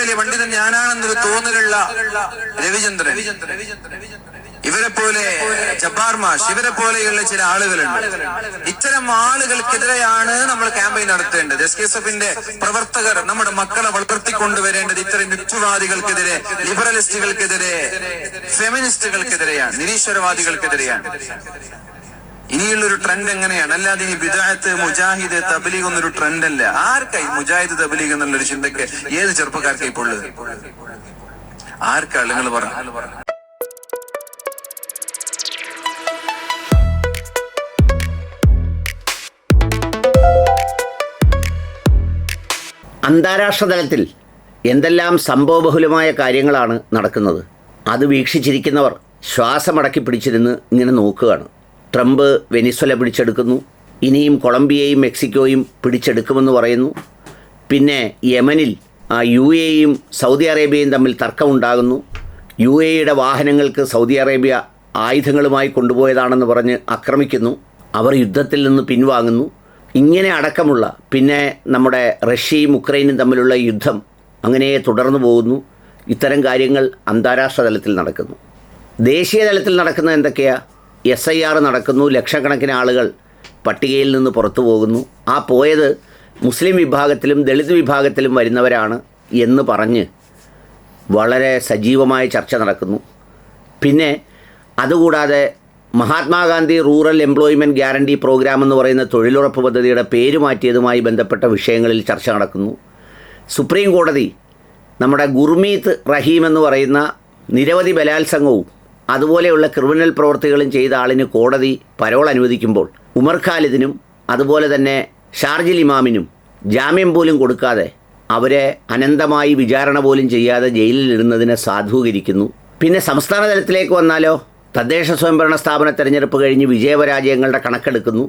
വലിയ പണ്ഡിതൻ ഞാനാണെന്നൊരു തോന്നലുള്ള രവിചന്ദ്രൻ. ഇവരെ പോലെ ജബ്ബാർ ഇവരെ പോലെയുള്ള ചില ആളുകളുണ്ട്. ഇത്തരം ആളുകൾക്കെതിരെയാണ് നമ്മൾ ക്യാമ്പയിൻ നടത്തേണ്ടത്. എസ് കെ എസ് എഫിന്റെ പ്രവർത്തകർ നമ്മുടെ മക്കളെ വളർത്തിക്കൊണ്ടുവരേണ്ടത് ഇത്തരം യുക്തിവാദികൾക്കെതിരെ ലിബറലിസ്റ്റുകൾക്കെതിരെ ഫെമിനിസ്റ്റുകൾക്കെതിരെയാണ് നിരീശ്വരവാദികൾക്കെതിരെയാണ്. ഇനിയുള്ള ഒരു ട്രെൻഡ് എങ്ങനെയാണ്? അല്ലാതെ ഇനി ബിദായത്ത് മുജാഹിദ് തബലീഗ് എന്നൊരു ട്രെൻഡ് അല്ല. ആർക്കായി മുജാഹിദ് തബലീഗ് എന്നുള്ളൊരു ചിന്തക്ക് ഏത് ചെറുപ്പക്കാർക്കായി ഇപ്പോൾ ആർക്കാ നിങ്ങൾ പറഞ്ഞു അന്താരാഷ്ട്ര തലത്തിൽ എന്തെല്ലാം സംഭവബഹുലമായ കാര്യങ്ങളാണ് നടക്കുന്നത്? അത് വീക്ഷിച്ചിരിക്കുന്നവർ ശ്വാസമടക്കി പിടിച്ചിരുന്ന് ഇങ്ങനെ നോക്കുകയാണ്. ട്രംപ് വെനിസ്വല പിടിച്ചെടുക്കുന്നു. ഇനിയും കൊളംബിയയും മെക്സിക്കോയും പിടിച്ചെടുക്കുമെന്ന് പറയുന്നു. പിന്നെ യമനിൽ യു എയും സൗദി അറേബ്യയും തമ്മിൽ തർക്കമുണ്ടാകുന്നു. യു എയുടെ വാഹനങ്ങൾക്ക് സൗദി അറേബ്യ ആയുധങ്ങളുമായി കൊണ്ടുപോയതാണെന്ന് പറഞ്ഞ് ആക്രമിക്കുന്നു. അവർ യുദ്ധത്തിൽ നിന്ന് പിൻവാങ്ങുന്നു. ഇങ്ങനെ അടക്കമുള്ള പിന്നെ നമ്മുടെ റഷ്യയും ഉക്രൈനും തമ്മിലുള്ള യുദ്ധം അങ്ങനെ തുടർന്നു പോകുന്നു. ഇത്തരം കാര്യങ്ങൾ അന്താരാഷ്ട്ര തലത്തിൽ നടക്കുന്നു. ദേശീയ തലത്തിൽ നടക്കുന്നത് എന്തൊക്കെയാ? എസ് ഐ ആർ നടക്കുന്നു ലക്ഷക്കണക്കിന് ആളുകൾ പട്ടികയിൽ നിന്ന് പുറത്തു പോകുന്നു. ആ പോയത് മുസ്ലിം വിഭാഗത്തിലും ദളിത് വിഭാഗത്തിലും വരുന്നവരാണ് എന്ന് പറഞ്ഞ് വളരെ സജീവമായ ചർച്ച നടക്കുന്നു. പിന്നെ അതുകൂടാതെ Mahatma Gandhi rural employment guarantee programme എന്ന് പറയുന്ന തൊഴിലുറപ്പ് പദ്ധതിയുടെ പേര് മാറ്റിയതുമായി ബന്ധപ്പെട്ട വിഷയങ്ങളിൽ ചർച്ച നടക്കുന്നു. സുപ്രീം കോടതി നമ്മുടെ ഗുർമീത് റഹീം എന്ന് പറയുന്ന നിരവധി ബലാത്സംഗവും അതുപോലെയുള്ള ക്രിമിനൽ പ്രവർത്തികളും ചെയ്ത ആളിന് കോടതി പരോൾ അനുവദിക്കുമ്പോൾ ഉമർ ഖാലിദിനും അതുപോലെ തന്നെ ഷാർജിൽ ഇമാമിനും ജാമ്യം പോലും കൊടുക്കാതെ അവരെ അനന്തമായി വിചാരണ പോലും ചെയ്യാതെ ജയിലിൽ ഇടുന്നതിനെ സാധൂകരിക്കുന്നു. പിന്നെ സംസ്ഥാന തലത്തിലേക്ക് വന്നാലോ? തദ്ദേശ സ്വയംഭരണ സ്ഥാപന തെരഞ്ഞെടുപ്പ് കഴിഞ്ഞ് വിജയപരാജയങ്ങളുടെ കണക്കെടുക്കുന്നു.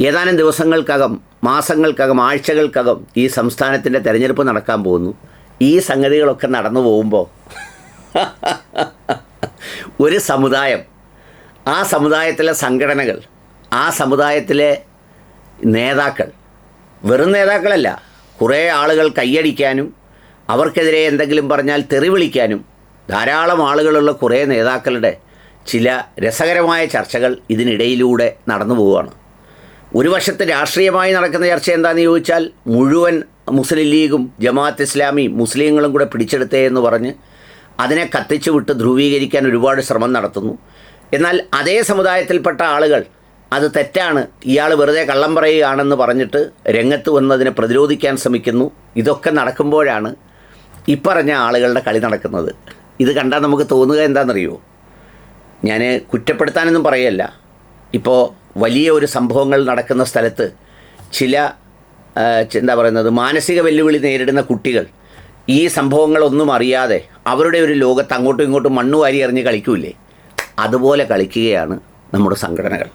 ഏതാനും ദിവസങ്ങൾക്കകം മാസങ്ങൾക്കകം ആഴ്ചകൾക്കകം ഈ സംസ്ഥാനത്തിന്റെ തെരഞ്ഞെടുപ്പ് നടക്കാൻ പോകുന്നു. ഈ സംഗതികളൊക്കെ നടന്നു പോകുമ്പോൾ ഒരു സമുദായം ആ സമുദായത്തിലെ സംഘടനകൾ ആ സമുദായത്തിലെ നേതാക്കൾ വെറും നേതാക്കളല്ല കുറേ ആളുകൾ കൈയടിക്കാനും അവർക്കെതിരെ എന്തെങ്കിലും പറഞ്ഞാൽ തെറി വിളിക്കാനും ധാരാളം ആളുകളുള്ള കുറേ നേതാക്കളുടെ ചില രസകരമായ ചർച്ചകൾ ഇതിനിടയിലൂടെ നടന്നു പോവുകയാണ്. ഒരു വശത്ത് രാഷ്ട്രീയമായി നടക്കുന്ന ചർച്ച എന്താണെന്ന് ചോദിച്ചാൽ മുഴുവൻ മുസ്ലിം ലീഗും ജമാഅത്ത് ഇസ്ലാമി മുസ്ലിങ്ങളും കൂടെ പിടിച്ചെടുത്തേ എന്ന് പറഞ്ഞ് അതിനെ കത്തിച്ചു വിട്ട് ധ്രുവീകരിക്കാൻ ഒരുപാട് ശ്രമം നടത്തുന്നു. എന്നാൽ അതേ സമുദായത്തിൽപ്പെട്ട ആളുകൾ അത് തെറ്റാണ് ഇയാൾ വെറുതെ കള്ളം പറയുകയാണെന്ന് പറഞ്ഞിട്ട് രംഗത്ത് വന്നതിനെ പ്രതിരോധിക്കാൻ ശ്രമിക്കുന്നു. ഇതൊക്കെ നടക്കുമ്പോഴാണ് ഇപ്പറഞ്ഞ ആളുകളുടെ കളി നടക്കുന്നത്. ഇത് കണ്ടാൽ നമുക്ക് തോന്നുക എന്താണെന്നറിയോ? ഞാൻ കുറ്റപ്പെടുത്താനൊന്നും പറയല്ല. ഇപ്പോൾ വലിയ ഒരു സംഭവങ്ങൾ നടക്കുന്ന സ്ഥലത്ത് ചില എന്താ പറയുന്നത് മാനസിക വെല്ലുവിളി നേരിടുന്ന കുട്ടികൾ ഈ സംഭവങ്ങളൊന്നും അറിയാതെ അവരുടെ ഒരു ലോകത്ത് അങ്ങോട്ടും ഇങ്ങോട്ടും മണ്ണ് വാരി എറിഞ്ഞ് കളിക്കൂലേ അതുപോലെ കളിക്കുകയാണ് നമ്മുടെ സംഘടനകൾ.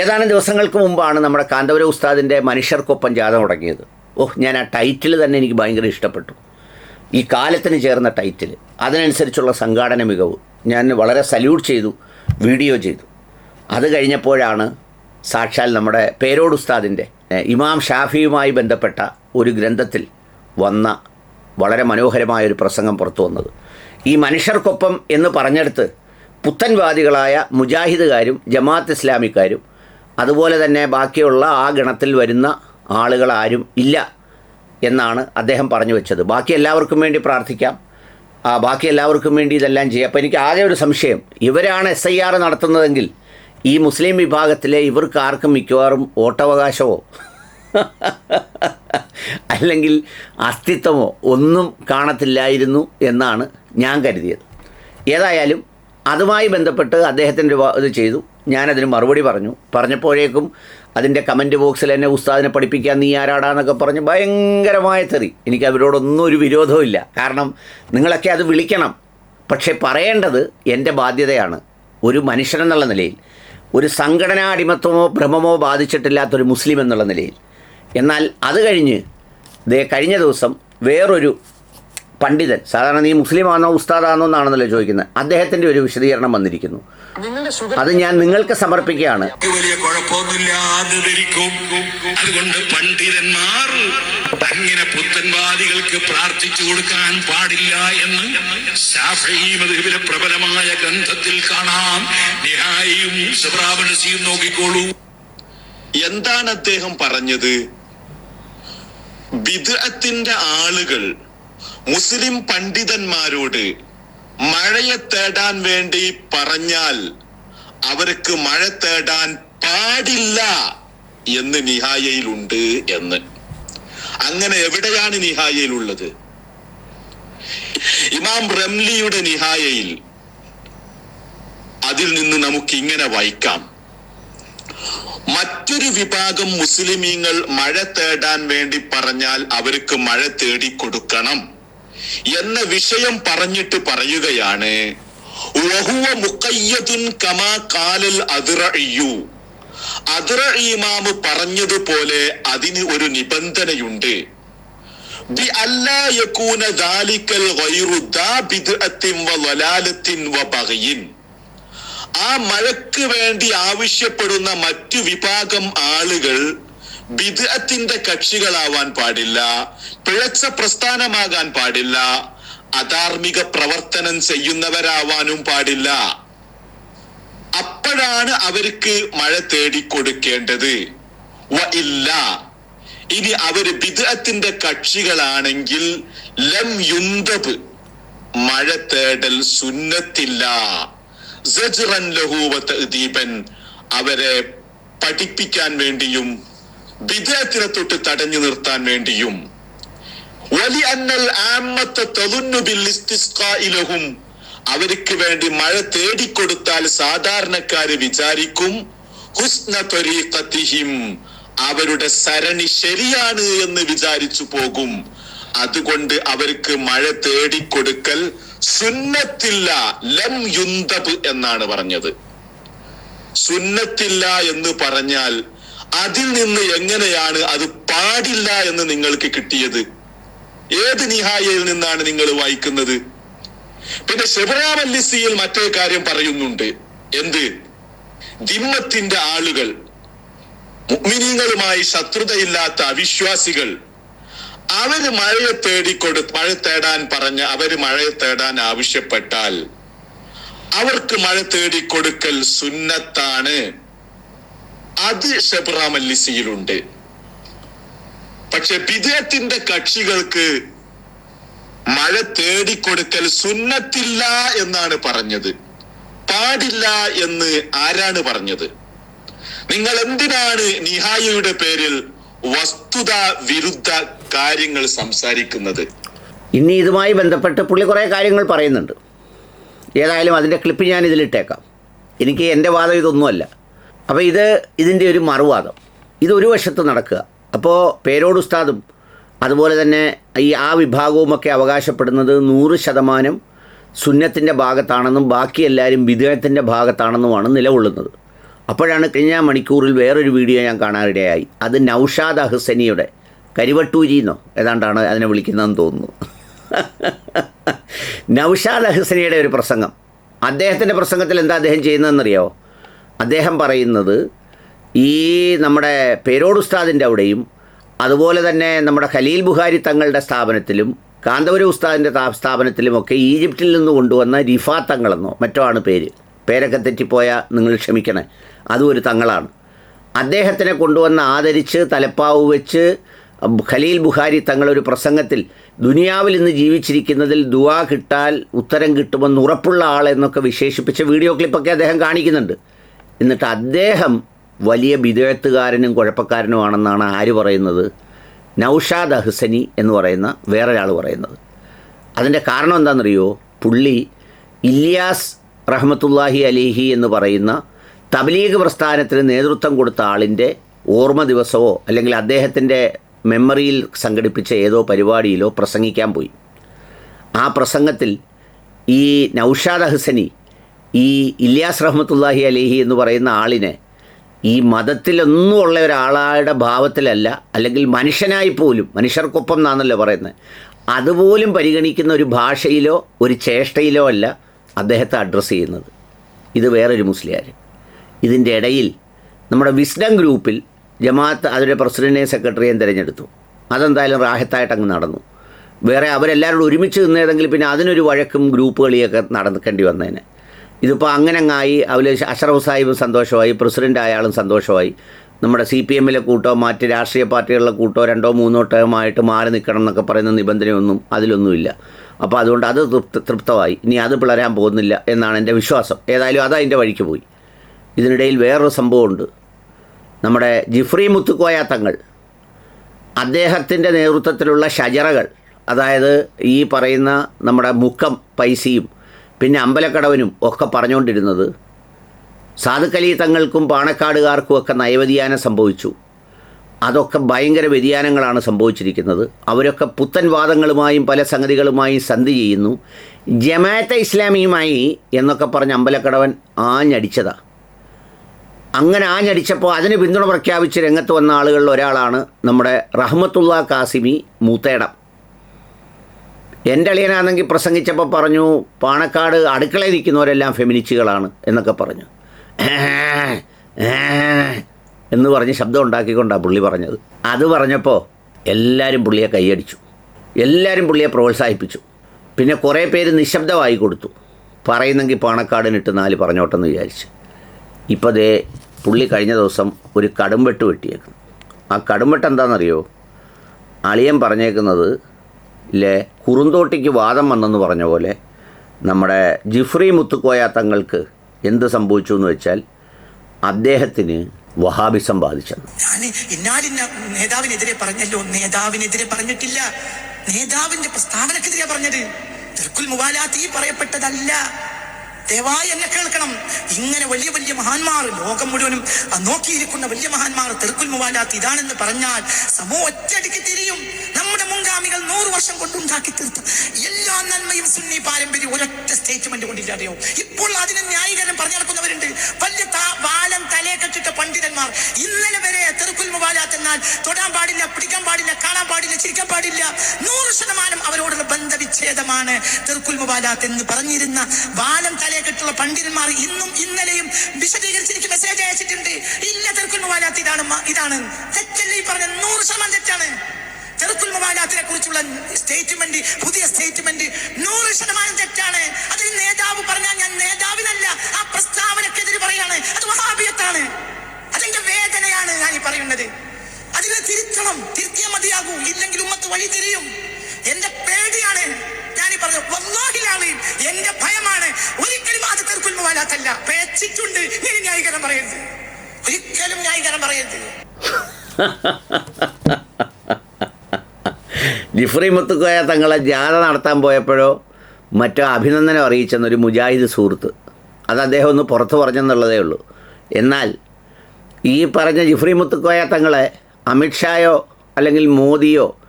ഏതാനും ദിവസങ്ങൾക്ക് മുമ്പാണ് നമ്മുടെ കാന്തപുര ഉസ്താദിന്റെ മനുഷ്യർക്കൊപ്പം ജാഥ തുടങ്ങിയത്. ഓഹ് ഞാൻ ആ ടൈറ്റിൽ തന്നെ എനിക്ക് ഭയങ്കര ഇഷ്ടപ്പെട്ടു. ഈ കാലത്തിന് ചേർന്ന ടൈറ്റിൽ അതിനനുസരിച്ചുള്ള സംഘാടന മികവ്. ഞാൻ വളരെ സല്യൂട്ട് ചെയ്തു വീഡിയോ ചെയ്തു. അത് കഴിഞ്ഞപ്പോഴാണ് സാക്ഷാൽ നമ്മുടെ പേരോട് ഉസ്താദിന്റെ ഇമാം ഷാഫിയുമായി ബന്ധപ്പെട്ട ഒരു ഗ്രന്ഥത്തിൽ വന്ന വളരെ മനോഹരമായ ഒരു പ്രസംഗം പുറത്തു വന്നത്. ഈ മനുഷ്യർക്കൊപ്പം എന്ന് പറഞ്ഞെടുത്ത് പുത്തൻവാദികളായ മുജാഹിദുകാരും ജമാഅത്ത് ഇസ്ലാമിക്കാരും അതുപോലെ തന്നെ ബാക്കിയുള്ള ആ ഗണത്തിൽ വരുന്ന ആളുകളാരും ഇല്ല എന്നാണ് അദ്ദേഹം പറഞ്ഞു വെച്ചത്. ബാക്കി എല്ലാവർക്കും വേണ്ടി പ്രാർത്ഥിക്കാം. ബാക്കി എല്ലാവർക്കും വേണ്ടി ഇതെല്ലാം ചെയ്യാം. അപ്പോൾ എനിക്ക് ആകെ ഒരു സംശയം. ഇവരാണ് എസ് ഐ ആർ നടത്തുന്നതെങ്കിൽ ഈ മുസ്ലിം വിഭാഗത്തിലെ ഇവർക്ക് ആർക്കും മിക്കവാറും വോട്ടവകാശമോ? അല്ലെങ്കിൽ അസ്തിത്വമോ ഒന്നും കാണത്തില്ലായിരുന്നു എന്നാണ് ഞാൻ കരുതിയത്. ഏതായാലും അതുമായി ബന്ധപ്പെട്ട് അദ്ദേഹത്തിന്റെ ഇത് ചെയ്തു. ഞാനതിന് മറുപടി പറഞ്ഞു. പറഞ്ഞപ്പോഴേക്കും അതിന്റെ കമന്റ് ബോക്സിൽ എന്നെ ഉസ്താദിനെ പഠിപ്പിക്കാൻ നീ ആരാടാന്നൊക്കെ പറഞ്ഞ് ഭയങ്കരമായ തെറി. എനിക്ക് അവരോടൊന്നും ഒരു വിരോധവും ഇല്ല. കാരണം നിങ്ങളൊക്കെ അത് വിളിക്കണം. പക്ഷേ പറയേണ്ടത് എന്റെ ബാധ്യതയാണ്. ഒരു മനുഷ്യനെന്നുള്ള നിലയിൽ ഒരു സംഘടനാ അടിമത്വമോ ഭ്രമമോ ബാധിച്ചിട്ടില്ലാത്തൊരു മുസ്ലിം എന്നുള്ള നിലയിൽ എന്നാൽ അത് കഴിഞ്ഞ് ദേ കഴിഞ്ഞ ദിവസം വേറൊരു പണ്ഡിതൻ സാധാരണ നീ മുസ്ലിമാണോ ഉസ്താദാണോ എന്നാണെന്നല്ലോ ചോദിക്കുന്നത് അദ്ദേഹത്തിന്റെ ഒരു വിശദീകരണം വന്നിരിക്കുന്നു. അത് ഞാൻ നിങ്ങൾക്ക് സമർപ്പിക്കുകയാണ്. വലിയ കുഴപ്പമൊന്നുമില്ലാതെ ധരിക്കും അതുകൊണ്ട് പണ്ഡിതന്മാർ അങ്ങനെ പുത്തൻവാദികൾക്ക് പ്രാർത്ഥിച്ചു കൊടുക്കാൻ പാടില്ല എന്ന് മദ്ഹബിലെ പ്രബലമായ ഗ്രന്ഥത്തിൽ കാണാം. നിഹായിയും സബ്രാബനസിയും നോക്കിക്കോളൂ. എന്താണ് അദ്ദേഹം പറഞ്ഞത്? ബിദ്അത്തിന്റെ ആളുകൾ മുസ്ലിം പണ്ഡിതന്മാരോട് മഴയെ തേടാൻ വേണ്ടി പറഞ്ഞാൽ അവർക്ക് മഴ തേടാൻ പാടില്ല എന്ന് നിഹായയിലുണ്ട് എന്ന്. അങ്ങനെ എവിടെയാണ് നിഹായയിലുള്ളത്? ഇമാം റംലിയുടെ നിഹായയിൽ അതിൽ നിന്ന് നമുക്ക് ഇങ്ങനെ വായിക്കാം. മറ്റൊരു വിഭാഗം മുസ്ലിമീങ്ങൾ മഴ തേടാൻ വേണ്ടി പറഞ്ഞാൽ അവർക്ക് മഴ തേടി കൊടുക്കണം എന്ന വിഷയം പറഞ്ഞിട്ട് പറയുകയാണ്. ഇമാമ് പറഞ്ഞതുപോലെ അതിന് ഒരു നിബന്ധനയുണ്ട്. ബി ആ മഴയ്ക്ക് വേണ്ടി ആവശ്യപ്പെടുന്ന മറ്റു വിഭാഗം ആളുകൾ ബിദ്അത്തിന്റെ കക്ഷികളാവാൻ പാടില്ല പിഴച്ച പ്രസ്ഥാനമാകാൻ പാടില്ല അധാർമിക പ്രവർത്തനം ചെയ്യുന്നവരാവാനും പാടില്ല. അപ്പോഴാണ് അവർക്ക് മഴ തേടിക്കൊടുക്കേണ്ടത്. ഇല്ല. ഇനി അവർ ബിദ്അത്തിന്റെ കക്ഷികളാണെങ്കിൽ ലം യുന്തബ് മഴ തേടൽ സുന്നത്തില്ല. അവരെ പഠിപ്പിക്കാൻ വേണ്ടിയും വിദേഹത്തിനെ തൊട്ട് തടഞ്ഞു നിർത്താൻ വേണ്ടിയും. വലി അന്നൽ ആമത്തെ തതുന്നു ബിൽ ഇസ്തിസ്ഖാഇ അവർക്ക് വേണ്ടി മഴ തേടിക്കൊടുത്താൽ സാധാരണക്കാര് വിചാരിക്കും ഹുസ്ന അവരുടെ സരണി ശരിയാണ് എന്ന് വിചാരിച്ചു പോകും. അതുകൊണ്ട് അവർക്ക് മഴ തേടിക്കൊടുക്കൽ സുന്നത്തില്ല ലം യുന്തബ് എന്നാണ് പറഞ്ഞത്. സുന്നത്തില്ല എന്ന് പറഞ്ഞാൽ അതിൽ നിന്ന് എങ്ങനെയാണ് അത് പാടില്ല എന്ന് നിങ്ങൾക്ക് കിട്ടിയത്? ഏത് നിഹായയിൽ നിന്നാണ് നിങ്ങൾ വായിക്കുന്നത്? പിന്നെ ശിവരാമല്ലിസിയിൽ മറ്റേ കാര്യം പറയുന്നുണ്ട്. എന്ത്? ദിമ്മത്തിന്റെ ആളുകൾ മുഗ്മിനീങ്ങളുമായി ശത്രുതയില്ലാത്ത അവിശ്വാസികൾ അവർ മഴയെ തേടിക്കൊടു മഴ തേടാൻ പറഞ്ഞ് അവർ മഴയെ തേടാൻ ആവശ്യപ്പെട്ടാൽ അവർക്ക് മഴ തേടിക്കൊടുക്കൽ സുന്നത്താണ്. അത് ഷെബ്രാമല്ലിസിയിലുണ്ട് പക്ഷെ വിദേഹത്തിന്റെ കക്ഷികൾക്ക് മഴ തേടിക്കൊടുക്കൽ സുന്നത്തില്ല എന്നാണ് പറഞ്ഞത്. പാടില്ല എന്ന് ആരാണ് പറഞ്ഞത്? നിങ്ങൾ എന്തിനാണ് നിഹായയുടെ പേരിൽ വസ്തുത വിരുദ്ധ കാര്യങ്ങൾ സംസാരിക്കുന്നത്. ഇനി ഇതുമായി ബന്ധപ്പെട്ട് പുള്ളി കുറേ കാര്യങ്ങൾ പറയുന്നുണ്ട്. ഏതായാലും അതിന്റെ ക്ലിപ്പ് ഞാൻ ഇതിലിട്ടേക്കാം. എനിക്ക് എന്റെ വാദം ഇതൊന്നുമല്ല. അപ്പോൾ ഇത് ഇതിന്റെ ഒരു മറുവാദം. ഇത് വശത്ത് നടക്കുക. അപ്പോൾ പേരോട് ഉസ്താദും അതുപോലെ തന്നെ ഈ ആ വിഭാഗവുമൊക്കെ അവകാശപ്പെടുന്നത് നൂറ് ശതമാനം സുന്നത്തിന്റെ ഭാഗത്താണെന്നും ബാക്കി എല്ലാവരും വിദേഹത്തിന്റെ ഭാഗത്താണെന്നുമാണ് നിലകൊള്ളുന്നത്. അപ്പോഴാണ് കഴിഞ്ഞ മണിക്കൂറിൽ വേറൊരു വീഡിയോ ഞാൻ കാണാനിടയായി. അത് നൌഷാദ് അഹ്സനിയുടെ കരിവട്ടൂരിന്നോ? ഏതാണ്ടാണ് അതിനെ വിളിക്കുന്നതെന്ന് തോന്നുന്നു. നൗഷാദ് അഹ്സനിയുടെ ഒരു പ്രസംഗം. അദ്ദേഹത്തിന്റെ പ്രസംഗത്തിൽ എന്താ അദ്ദേഹം ചെയ്യുന്നതെന്നറിയാമോ അദ്ദേഹം പറയുന്നത് ഈ നമ്മുടെ പേരോട് ഉസ്താദിന്റെ അവിടെയും അതുപോലെ തന്നെ നമ്മുടെ ഖലീൽ ബുഹാരി തങ്ങളുടെ സ്ഥാപനത്തിലും കാന്തപുര ഉസ്താദിന്റെ സ്ഥാപനത്തിലുമൊക്കെ ഈജിപ്തിൽ നിന്ന് കൊണ്ടുവന്ന റിഫാ തങ്ങളെന്നോ മറ്റോ ആണ് പേര്. പേരൊക്കെ തെറ്റിപ്പോയ നിങ്ങൾ ക്ഷമിക്കണേ. അതും ഒരു തങ്ങളാണ്. അദ്ദേഹത്തിനെ കൊണ്ടുവന്ന് ആദരിച്ച് തലപ്പാവ് വെച്ച് ഖലീൽ ബുഖാരി തങ്ങളൊരു പ്രസംഗത്തിൽ ദുനിയാവിൽ ഇന്ന് ജീവിച്ചിരിക്കുന്നതിൽ ദുവാ കിട്ടാൽ ഉത്തരം കിട്ടുമെന്ന് ഉറപ്പുള്ള ആളെന്നൊക്കെ വിശേഷിപ്പിച്ച വീഡിയോ ക്ലിപ്പൊക്കെ അദ്ദേഹം കാണിക്കുന്നുണ്ട്. എന്നിട്ട് അദ്ദേഹം വലിയ വിദേഹത്തുകാരനും കുഴപ്പക്കാരനുമാണെന്നാണ് ആര് പറയുന്നത്? നൗഷാദ് അഹ്സനി എന്ന് പറയുന്ന വേറൊരാൾ പറയുന്നത്. അതിന്റെ കാരണം എന്താണെന്നറിയോ? പുള്ളി ഇല്യാസ് റഹ്മത്തുല്ലാഹി അലിഹി എന്ന് പറയുന്ന തബ്ലീഗ് പ്രസ്ഥാനത്തിന് നേതൃത്വം കൊടുത്ത ആളിന്റെ ഓർമ്മ ദിവസമോ അല്ലെങ്കിൽ അദ്ദേഹത്തിന്റെ മെമ്മറിയിൽ സംഘടിപ്പിച്ച ഏതോ പരിപാടിയിലോ പ്രസംഗിക്കാൻ പോയി. ആ പ്രസംഗത്തിൽ ഈ നൗഷാദ് ഹസനി ഈ ഇല്യാസ് റഹ്മത്തുല്ലാഹി അലിഹി എന്ന് പറയുന്ന ആളിനെ ഈ മതത്തിലൊന്നും ഉള്ള ഒരാളുടെ ഭാവത്തിലല്ല അല്ലെങ്കിൽ മനുഷ്യനായി പോലും മനുഷ്യർക്കൊപ്പം എന്നാണല്ലോ പറയുന്നത് അതുപോലും പരിഗണിക്കുന്ന ഒരു ഭാഷയിലോ ഒരു ചേഷ്ടയിലോ അല്ല അദ്ദേഹത്തെ അഡ്രസ്സ് ചെയ്യുന്നത്. ഇത് വേറൊരു മുസ്ലിയാർ ഇതിന്റെ ഇടയിൽ നമ്മുടെ വിസ്ഡം ഗ്രൂപ്പിൽ ജമാഅത്ത് അതിന്റെ പ്രസിഡന്റിനെയും സെക്രട്ടറിയെയും തിരഞ്ഞെടുത്തു. അതെന്തായാലും റാഹത്തായിട്ട് അങ്ങ് നടന്നു. വേറെ അവരെല്ലാവരും ഒരുമിച്ച് നിന്നേതെങ്കിൽ പിന്നെ അതിനൊരു വഴക്കും ഗ്രൂപ്പ് കളിയൊക്കെ നടക്കേണ്ടി വന്നേനെ. ഇതിപ്പോൾ അങ്ങനെ അങ്ങായി അതിൽ അഷറഫ് സാഹിബും സന്തോഷമായി പ്രസിഡന്റ് ആയാളും സന്തോഷമായി. നമ്മുടെ സി പി എമ്മിലെ കൂട്ടോ മറ്റ് രാഷ്ട്രീയ പാർട്ടികളിലെ കൂട്ടോ രണ്ടോ മൂന്നോ ടേമായിട്ട് മാറി നിൽക്കണം എന്നൊക്കെ പറയുന്ന നിബന്ധനയൊന്നും അതിലൊന്നുമില്ല. അപ്പോൾ അതുകൊണ്ട് അത് തൃപ്ത തൃപ്തമായി. ഇനി അത് പിളരാൻ പോകുന്നില്ല എന്നാണ് എന്റെ വിശ്വാസം. ഏതായാലും അത് അതിന്റെ വഴിക്ക് പോയി. ഇതിനിടയിൽ വേറൊരു സംഭവമുണ്ട്. നമ്മുടെ ജിഫ്രി മുത്തുക്കോയ തങ്ങൾ. അദ്ദേഹത്തിന്റെ നേതൃത്വത്തിലുള്ള ഷജറകൾ അതായത് ഈ പറയുന്ന നമ്മുടെ മുക്കം പൈസയും പിന്നെ അമ്പലക്കടവനും ഒക്കെ പറഞ്ഞുകൊണ്ടിരുന്നത് സാധുക്കലി തങ്ങൾക്കും പാണക്കാടുകാർക്കും ഒക്കെ നയവ്യതിയാനം സംഭവിച്ചു. അതൊക്കെ ഭയങ്കര വ്യതിയാനങ്ങളാണ് സംഭവിച്ചിരിക്കുന്നത്. അവരൊക്കെ പുത്തൻ വാദങ്ങളുമായും പല സംഗതികളുമായും സന്ധി ചെയ്യുന്നു. ജമാഅത്തെ ഇസ്ലാമിയുമായി എന്നൊക്കെ പറഞ്ഞ് അമ്പലക്കടവൻ ആഞ്ഞടിച്ചതാ. അങ്ങനെ ആഞ്ഞടിച്ചപ്പോൾ അതിന് പിന്തുണ പ്രഖ്യാപിച്ച് രംഗത്ത് വന്ന ആളുകളിൽ ഒരാളാണ് നമ്മുടെ റഹ്മത്തുള്ള കാസിമി മൂത്തേടം. എന്റെ അളിയനാണെങ്കിൽ പ്രസംഗിച്ചപ്പോൾ പറഞ്ഞു പാണക്കാട് അടുക്കളയിൽ നിൽക്കുന്നവരെല്ലാം ഫെമിനിസ്റ്റുകളാണ് എന്നൊക്കെ പറഞ്ഞു. എന്ന് പറഞ്ഞ് ശബ്ദം ഉണ്ടാക്കിക്കൊണ്ടാണ് പുള്ളി പറഞ്ഞത്. അത് പറഞ്ഞപ്പോൾ എല്ലാവരും പുള്ളിയെ കൈയടിച്ചു. എല്ലാവരും പുള്ളിയെ പ്രോത്സാഹിപ്പിച്ചു. പിന്നെ കുറേ പേര് നിശബ്ദമായി കൊടുത്തു. പറയുന്നെങ്കിൽ പാണക്കാടിനിട്ട് നാല് പറഞ്ഞോട്ടെന്ന് വിചാരിച്ച്. ഇപ്പോൾ ദേ പുള്ളി കഴിഞ്ഞ ദിവസം ഒരു കടുംവെട്ട് വെട്ടിയേക്കുന്നു. ആ കടുംവെട്ട് എന്താണെന്നറിയോ? അളിയൻ പറഞ്ഞേക്കുന്നത് ഇല്ലേ കുറുന്തോട്ടിക്ക് വാദം വന്നെന്ന് പറഞ്ഞ പോലെ നമ്മുടെ ജിഫ്രി മുത്തുക്കോയ തങ്ങൾക്ക് എന്ത് സംഭവിച്ചു എന്ന് വെച്ചാൽ അദ്ദേഹത്തിന് വഹാബിസം ബാധിച്ചെന്ന്. ഞാൻ ഇന്നാലിന്ന നേതാവിനെതിരെ പറഞ്ഞല്ലോ. നേതാവിനെതിരെ പറഞ്ഞിട്ടില്ല. നേതാവിന്റെ പ്രസ്താവനക്കെതിരെ പറഞ്ഞത്. മുബാലാത്ത് ഈ പറയപ്പെട്ടതല്ല. ദയവായി എന്നെ കേൾക്കണം. ഇങ്ങനെ വലിയ വലിയ മഹാന്മാർ ലോകം മുഴുവനും നോക്കിയിരിക്കുന്ന വലിയ മഹാന്മാർ തെർക്കുൽ മുവാലാത്ത് ഇതാണെന്ന് പറഞ്ഞാൽ സമൂഹം ഒറ്റയടിക്ക് തിരിയും. നമ്മുടെ മുൻഗാമികൾ നൂറ് വർഷം കൊണ്ടുണ്ടാക്കി തീർത്തു എല്ലാ നന്മയും സുന്നി പാരമ്പര്യം ഒരൊറ്റ സ്റ്റേറ്റ്മെന്റ് കൊണ്ടില്ലാതെയോ ഇപ്പോൾ അതിന് ന്യായീകരണം പറഞ്ഞു നടക്കുന്നവരുണ്ട്. വലിയ വാലം തലയെ കെട്ടിട്ട പണ്ഡിതന്മാർ. ഇന്നലെ വരെ തെറുക്കുൽ മുബാലാത്ത് എന്നാൽ തൊടാൻ പാടില്ല പിടിക്കാൻ പാടില്ല കാണാൻ പാടില്ല ചിരിക്കാൻ പാടില്ല. നൂറ് ശതമാനം അവരോടുള്ള ബന്ധവിച്ഛേദമാണ് തെറുക്കുൽ മുബാലാത്ത് എന്ന് പറഞ്ഞിരുന്ന വാലം തലയെ കെട്ടുള്ള പണ്ഡിതന്മാർ ഇന്നും ഇന്നലെയും വിശദീകരിച്ച് എനിക്ക് മെസ്സേജ് അയച്ചിട്ടുണ്ട്. ഇല്ല തെർക്കുന്ന മുബാലാത്ത് ഇതാണ് ഇതാണ്. തെറ്റല്ലേ പറഞ്ഞ നൂറ് ശതമാനം തെറ്റാണ്. തെറുക്കുൽ മുബാലാത്തിനെ കുറിച്ചുള്ള സ്റ്റേറ്റ്മെന്റ് പുതിയ സ്റ്റേറ്റ്മെന്റ് നൂറ് ശതമാനം തെറ്റാണ്. അത് നേതാവ് പറഞ്ഞാൽ ഞാൻ നേതാവിനല്ല ആ പ്രസ്താവനക്കെതിരെ പറയാണ്. അത് വഹാബിയത്താണ്. അതിന്റെ വേദനയാണ് ഞാൻ ഈ പറയുന്നത്. അതിനെ തിരുത്തണം. തിരുത്തിയാൽ മതിയാകൂ. ഇല്ലെങ്കിൽ ഉമ്മത്ത് വഴി തിരിയും. എന്റെ പേടിയാണ്. പറഞ്ഞു വല്ലാഹിലാണ് എന്റെ ഭയമാണ്. ഒരിക്കലും അത് മുബാലാത്തല്ല പേച്ചിട്ടുണ്ട്. ഇനി ന്യായീകരണം പറയരുത്. ഒരിക്കലും ന്യായീകരണം പറയരുത്. ജിഫ്രി മുത്തുക്കോയ തങ്ങളെ ജാഥ നടത്താൻ പോയപ്പോഴോ മറ്റോ അഭിനന്ദനം അറിയിച്ചെന്നൊരു മുജാഹിദ് സുഹൃത്ത്. അത് അദ്ദേഹം ഒന്ന് പുറത്ത് പറഞ്ഞെന്നുള്ളതേ ഉള്ളൂ. എന്നാൽ ഈ പറഞ്ഞ ജിഫ്രി മുത്തുക്കോയ തങ്ങളെ അമിത്ഷായോ അല്ലെങ്കിൽ മോദിയോ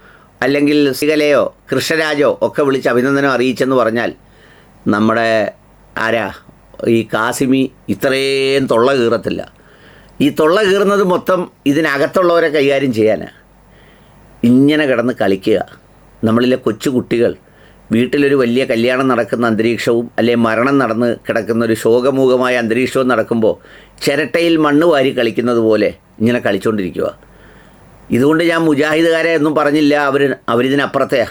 അല്ലെങ്കിൽ സിഗലയോ കൃഷ്ണരാജോ ഒക്കെ വിളിച്ച് അഭിനന്ദനം അറിയിച്ചെന്ന് പറഞ്ഞാൽ നമ്മുടെ ആരാ? ഈ കാസിമി ഇത്രയും തൊള്ള കീറത്തില്ല. ഈ തൊള്ള കീറുന്നത് മൊത്തം ഇതിനകത്തുള്ളവരെ കൈകാര്യം ചെയ്യാനാണ് ഇങ്ങനെ കിടന്ന് കളിക്കുക. നമ്മളിലെ കൊച്ചു കുട്ടികൾ വീട്ടിലൊരു വലിയ കല്യാണം നടക്കുന്ന അന്തരീക്ഷവും അല്ലെ മരണം നടന്ന് കിടക്കുന്ന ഒരു ശോകമൂകമായ അന്തരീക്ഷവും നടക്കുമ്പോൾ ചിരട്ടയിൽ മണ്ണ് വാരി കളിക്കുന്നത് പോലെ ഇങ്ങനെ കളിച്ചുകൊണ്ടിരിക്കുക ഇതുകൊണ്ട് ഞാൻ മുജാഹിദുകാരെ ഒന്നും പറഞ്ഞില്ല. അവർ അവരിതിനപ്പുറത്തെയാ.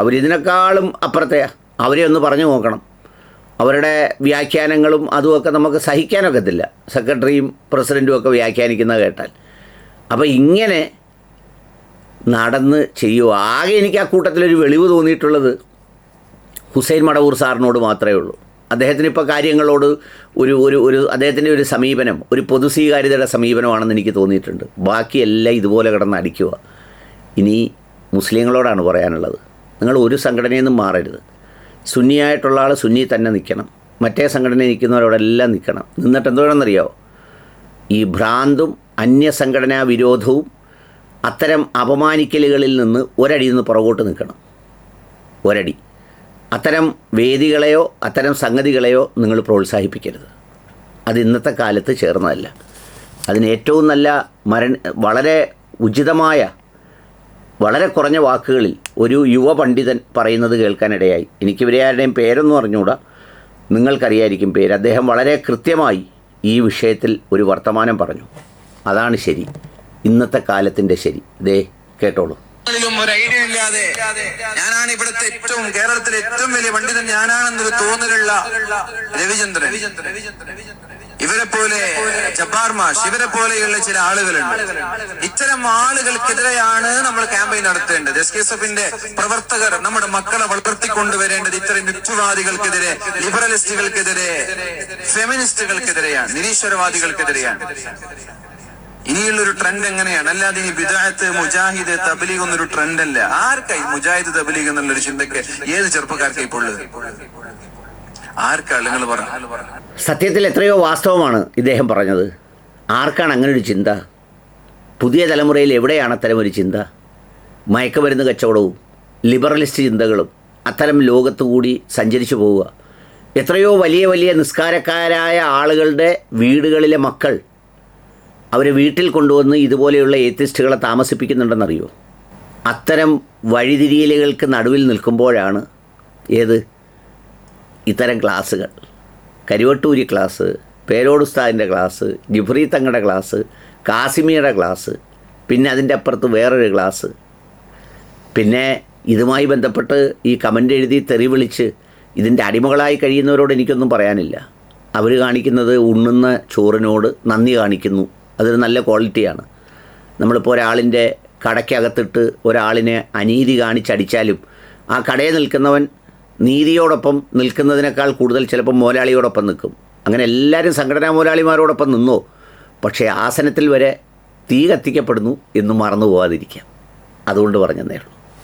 അവരിതിനേക്കാളും അപ്പുറത്തെയാ. അവരെ ഒന്ന് പറഞ്ഞു നോക്കണം. അവരുടെ വ്യാഖ്യാനങ്ങളും അതുമൊക്കെ നമുക്ക് സഹിക്കാനൊക്കത്തില്ല സെക്രട്ടറിയും പ്രസിഡന്റും ഒക്കെ വ്യാഖ്യാനിക്കുന്നത് കേട്ടാൽ. അപ്പോൾ ഇങ്ങനെ നടന്ന് ചെയ്യുക ആകെ എനിക്ക് ആ കൂട്ടത്തിലൊരു വെളിവ് തോന്നിയിട്ടുള്ളത് ഹുസൈൻ മടവൂർ സാറിനോട് മാത്രമേ ഉള്ളൂ. അദ്ദേഹത്തിന് ഇപ്പോൾ കാര്യങ്ങളോട് ഒരു ഒരു ഒരു അദ്ദേഹത്തിന്റെ ഒരു സമീപനം ഒരു പൊതു സ്വീകാര്യതയുടെ സമീപനമാണെന്ന് എനിക്ക് തോന്നിയിട്ടുണ്ട്. ബാക്കിയെല്ലാം ഇതുപോലെ കിടന്ന് അടിക്കുക. ഇനി മുസ്ലിങ്ങളോടാണ് പറയാനുള്ളത്. നിങ്ങൾ ഒരു സംഘടനയിൽ മാറരുത്. സുന്നിയായിട്ടുള്ള ആൾ സുന്നി തന്നെ നിൽക്കണം. മറ്റേ സംഘടനയിൽ നിൽക്കുന്നവരോടെല്ലാം നിൽക്കണം. നിന്നിട്ട് എന്തുവേണമെന്നറിയോ ഈ ഭ്രാന്തും അന്യസംഘടനാ വിരോധവും അത്തരം അപമാനിക്കലുകളിൽ നിന്ന് ഒരടി നിന്ന് പുറകോട്ട് നിൽക്കണം. ഒരടി. അത്തരം വേദികളെയോ അത്തരം സംഗതികളെയോ നിങ്ങൾ പ്രോത്സാഹിപ്പിക്കരുത്. അത് ഇന്നത്തെ കാലത്ത് ചേർന്നതല്ല. അതിന് ഏറ്റവും നല്ല മരണ വളരെ ഉചിതമായ വളരെ കുറഞ്ഞ വാക്കുകളിൽ ഒരു യുവ പണ്ഡിതൻ പറയുന്നത് കേൾക്കാനിടയായി. എനിക്ക് ഇവരെ ആരുടെയും പേരൊന്നും അറിഞ്ഞുകൂടാ. നിങ്ങൾക്കറിയായിരിക്കും പേര്. അദ്ദേഹം വളരെ കൃത്യമായി ഈ വിഷയത്തിൽ ഒരു വർത്തമാനം പറഞ്ഞു. അതാണ് ശരി. ഇന്നത്തെ കാലത്തിന്റെ ശരി. ദേ കേട്ടോളൂ. ഒരു ഐഡിയ ഇല്ലാതെ ഞാനാണ് ഇവിടുത്തെ ഏറ്റവും കേരളത്തിലെ ഏറ്റവും വലിയ പണ്ഡിതൻ ഞാനാണെന്നൊരു തോന്നലുള്ള രവിചന്ദ്രൻ. ഇവരെ പോലെ ജബ്ബാർ മാഷ് ഇവരെ പോലെയുള്ള ചില ആളുകളുണ്ട്. ഇത്തരം ആളുകൾക്കെതിരെയാണ് നമ്മൾ ക്യാമ്പയിൻ നടത്തേണ്ടത്. എസ് കെ എസ് എഫിന്റെ പ്രവർത്തകർ നമ്മുടെ മക്കളെ വളർത്തിക്കൊണ്ടുവരേണ്ടത് ഇത്തരം യുക്തിവാദികൾക്കെതിരെ ലിബറലിസ്റ്റുകൾക്കെതിരെ ഫെമിനിസ്റ്റുകൾക്കെതിരെയാണ് നിരീശ്വരവാദികൾക്കെതിരെയാണ്. ഇനിയുള്ള ഒരു ട്രെൻഡ് എങ്ങനെയാണ്? അല്ലാതെ ഇനി ബിദായത്ത് മുജാഹിദ് തബ്ലീഗ് എന്നൊരു ട്രെൻഡ് അല്ല. ആർക്കായി മുജാഹിദ് തബ്ലീഗ് എന്നുള്ളൊരു ചിന്തക്ക് ഏത് ചെറുപ്പക്കാർക്കായി ഇപ്പോൾ ആർക്കാണ് ആർക്കാ നിങ്ങൾ പറഞ്ഞു സത്യത്തിൽ എത്രയോ വാസ്തവമാണ് ഇദ്ദേഹം പറഞ്ഞത്. ആർക്കാണ് അങ്ങനെ ഒരു ചിന്ത? പുതിയ തലമുറയിൽ എവിടെയാണ് അത്തരം ഒരു ചിന്ത? മയക്കുമരുന്ന് കച്ചവടവും ലിബറലിസ്റ്റ് ചിന്തകളും അത്തരം ലോകത്തു കൂടി സഞ്ചരിച്ചു പോവുക. എത്രയോ വലിയ വലിയ നിസ്കാരക്കാരായ ആളുകളുടെ വീടുകളിലെ മക്കൾ അവരെ വീട്ടിൽ കൊണ്ടുവന്ന് ഇതുപോലെയുള്ള ഏത്തിസ്റ്റുകളെ താമസിപ്പിക്കുന്നുണ്ടെന്നറിയോ? അത്തരം വഴിതിരിയലുകൾക്ക് നടുവിൽ നിൽക്കുമ്പോഴാണ് ഏത്? ഇത്തരം ക്ലാസ്സുകൾ. കരുവട്ടൂരി ക്ലാസ് പേരോട് ഉസ്താദിന്റെ ക്ലാസ് ജിഫ്രി തങ്ങളുടെ ക്ലാസ് കാസിമിയുടെ ക്ലാസ് പിന്നെ അതിന്റെ അപ്പുറത്ത് വേറൊരു ക്ലാസ്. പിന്നെ ഇതുമായി ബന്ധപ്പെട്ട് ഈ കമന്റ് എഴുതി തെറി വിളിച്ച് ഇതിന്റെ അടിമകളായി കഴിയുന്നവരോട് എനിക്കൊന്നും പറയാനില്ല. അവർ കാണിക്കുന്നത് ഉണ്ണുന്ന ചോറിനോട് നന്ദി കാണിക്കുന്നു. അതൊരു നല്ല ക്വാളിറ്റിയാണ്. നമ്മളിപ്പോൾ ഒരാളിന്റെ കടയ്ക്കകത്തിട്ട് ഒരാളിനെ അനീതി കാണിച്ചടിച്ചാലും ആ കടയിൽ നിൽക്കുന്നവൻ നീതിയോടൊപ്പം നിൽക്കുന്നതിനേക്കാൾ കൂടുതൽ ചിലപ്പോൾ മോലാളിയോടൊപ്പം നിൽക്കും. അങ്ങനെ എല്ലാവരും സംഘടനാ മോലാളിമാരോടൊപ്പം നിന്നോ പക്ഷേ ആസനത്തിൽ വരെ തീ കത്തിക്കപ്പെടുന്നു എന്ന് മറന്നു പോകാതിരിക്കാം അതുകൊണ്ട് പറഞ്ഞതേ ഉള്ളൂ.